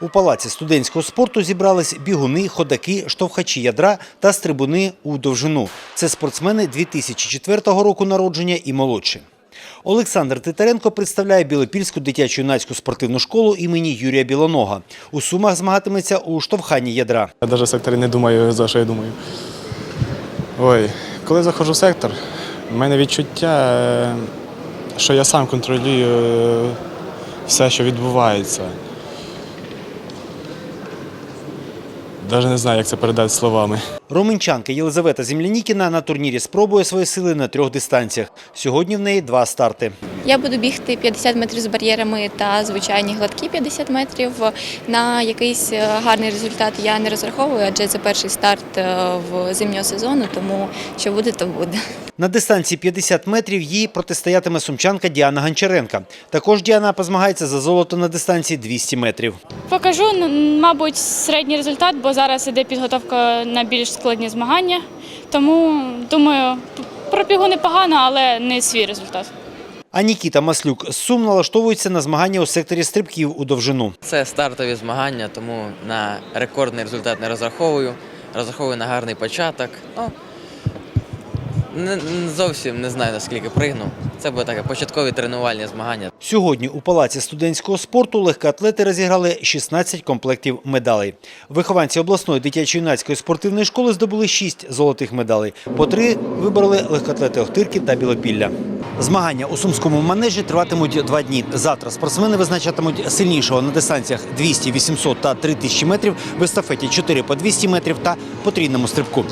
У палаці студентського спорту зібрались бігуни, ходаки, штовхачі ядра та стрибуни у довжину. Це спортсмени 2004 року народження і молодші. Олександр Титаренко представляє Білопільську дитячо-юнацьку спортивну школу імені Юрія Білонога. У Сумах змагатиметься у штовханні ядра. Я навіть в секторі не думаю, за що я думаю. Ой, коли заходжу в сектор, в мене відчуття, е, що я сам контролюю е, все, що відбувається. Навіть не знаю, як це передати словами. Роменчанка Єлизавета Землянікіна на турнірі спробує свої сили на трьох дистанціях. Сьогодні в неї два старти. Я буду бігти 50 метрів з бар'єрами та звичайні гладкі 50 метрів. На якийсь е, гарний результат я не розраховую, адже це перший старт е, в зимнього сезону, тому що буде, то буде. На дистанції 50 метрів їй протистоятиме сумчанка Діана Гончаренка. Також Діана позмагається за золото на дистанції 200 метрів. Покажу, мабуть, середній результат, бо зараз іде підготовка на більш складні змагання. Тому думаю, пробігу непогано, але не свій результат. А Нікіта Маслюк з Сум налаштовується на змагання у секторі стрибків у довжину. Це стартові змагання, тому на рекордний результат не розраховую. Розраховую на гарний початок. Ну, не, зовсім не знаю, наскільки пригну. Це буде таке початкові тренувальні змагання. Сьогодні у палаці студентського спорту легкоатлети розіграли 16 комплектів медалей. Вихованці обласної дитячо-юнацької спортивної школи здобули 6 золотих медалей. По три вибороли легкоатлети Охтирки та Білопілля. Змагання у сумському манежі триватимуть два дні. Завтра спортсмени визначатимуть сильнішого на дистанціях 200, 800 та 3000 метрів, в естафеті 4 по 200 метрів та потрійному стрибку.